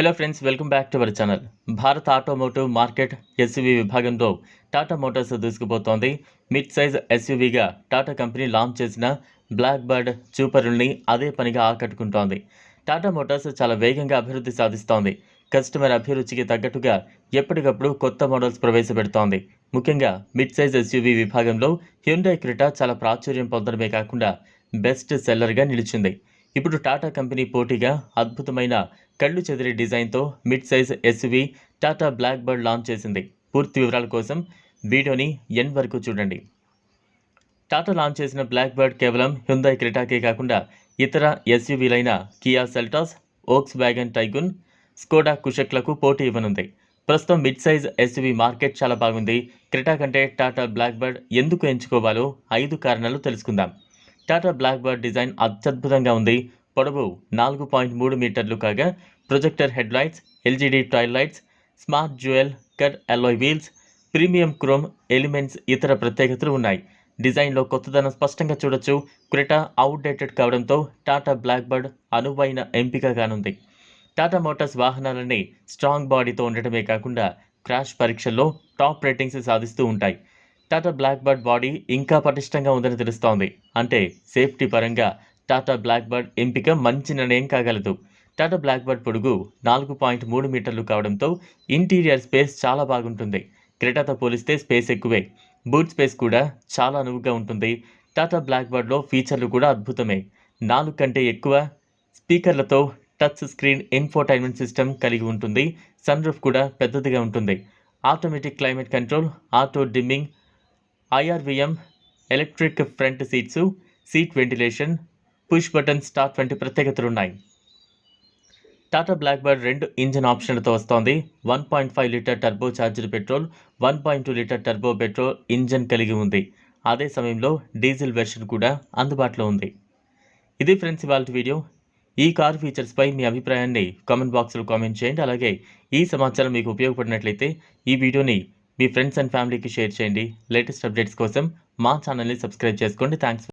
Hello friends welcome back to our channel Bharat automotive market SUV విభాగంలో Tata Motors దూసుకుపోతోంది. Mid size ఎస్యూవీగా Tata company launch చేసిన black bird చూపరుల్ని అదే పనిగా ఆకట్టుకుంటోంది. టాటా మోటార్స్ చాలా వేగంగా అభివృద్ధి సాధిస్తోంది. కస్టమర్ అభిరుచికి తగ్గట్టుగా ఎప్పటికప్పుడు కొత్త మోడల్స్ ప్రవేశపెడుతోంది. ముఖ్యంగా మిడ్ సైజ్ ఎస్యూవీ విభాగంలో హ్యుండై క్రిటా చాలా ప్రాచుర్యం పొందడమే కాకుండా బెస్ట్ సెల్లర్గా నిలిచింది. ఇప్పుడు టాటా కంపెనీ పోటీగా అద్భుతమైన కళ్ళు చెదిరే డిజైన్తో mid size SUV Tata Black Bird launch చేసింది. పూర్తి వివరాల కోసం వీడియోని ఎన్ వరకు చూడండి. టాటా లాంచ్ చేసిన బ్లాక్ బర్డ్ కేవలం హ్యుందాయ్ క్రిటాకే కాకుండా ఇతర ఎస్యూవీలైన Kia Seltos Volkswagen Taigun Skoda కుషక్లకు పోటీ ఇవ్వనుంది. ప్రస్తుతం మిడ్ సైజ్ ఎస్యూవీ మార్కెట్ చాలా బాగుంది. క్రిటా కంటే టాటా బ్లాక్ బర్డ్ ఎందుకు ఎంచుకోవాలో ఐదు కారణాలు తెలుసుకుందాం. టాటా బ్లాక్ బర్డ్ డిజైన్ అత్యద్భుతంగా ఉంది. పొడవు నాలుగు పాయింట్ మూడు మీటర్లు కాగా projector headlights LED tail lights smart jewel cut alloy wheels premium chrome elements ఇతర ప్రత్యేకతలు ఉన్నాయి. డిజైన్లో కొత్తదనం స్పష్టంగా చూడొచ్చు. క్రెటా అవుట్డేటెడ్ కావడంతో టాటా బ్లాక్ బర్డ్ అనువైన ఎంపిక కానుంది. టాటా మోటార్స్ వాహనాలన్నీ స్ట్రాంగ్ బాడీతో ఉండటమే కాకుండా క్రాష్ పరీక్షల్లో టాప్ రేటింగ్స్ సాధిస్తూ ఉంటాయి. టాటా బ్లాక్ బర్డ్ బాడీ ఇంకా పటిష్టంగా ఉందని తెలుస్తోంది. అంటే సేఫ్టీ పరంగా టాటా బ్లాక్ బర్డ్ ఎంపిక మంచి నిర్ణయం కాగలదు. టాటా బ్లాక్ బర్డ్ పొడుగు నాలుగు పాయింట్ మూడు మీటర్లు కావడంతో ఇంటీరియర్ స్పేస్ చాలా బాగుంటుంది. క్రెటాతో పోలిస్తే స్పేస్ ఎక్కువే. బూట్ స్పేస్ కూడా చాలా అనువుగా ఉంటుంది. టాటా బ్లాక్ బర్డ్లో ఫీచర్లు కూడా అద్భుతమే. నాలుగు కంటే ఎక్కువ స్పీకర్లతో టచ్ స్క్రీన్ ఇన్ఫోటైన్మెంట్ సిస్టమ్ కలిగి ఉంటుంది. సన్రూఫ్ కూడా పెద్దదిగా ఉంటుంది. Automatic climate control auto dimming IRVM electric front seats seat ventilation push button start వంటి ప్రత్యేకతలు ఉన్నాయి టాటా బ్లాక్ బర్డ్ రెండు ఇంజిన్ ఆప్షన్లతో వస్తోంది. One point five litre turbocharger petrol one point two litre turbo petrol engine కలిగి ఉంది. అదే సమయంలో డీజిల్ వెర్షన్ కూడా అందుబాటులో ఉంది. ఇది ఫ్రెండ్స్ ఇవాళ వీడియో. ఈ కార్ ఫీచర్స్పై మీ అభిప్రాయాన్ని కామెంట్ బాక్స్లో కామెంట్ చేయండి. అలాగే ఈ సమాచారం మీకు ఉపయోగపడినట్లయితే ఈ వీడియోని మీ ఫ్రెండ్స్ అండ్ ఫ్యామిలీకి షేర్ చేయండి. లేటెస్ట్ అప్డేట్స్ కోసం మా ఛానల్ని సబ్స్క్రైబ్ చేసుకోండి. థ్యాంక్స్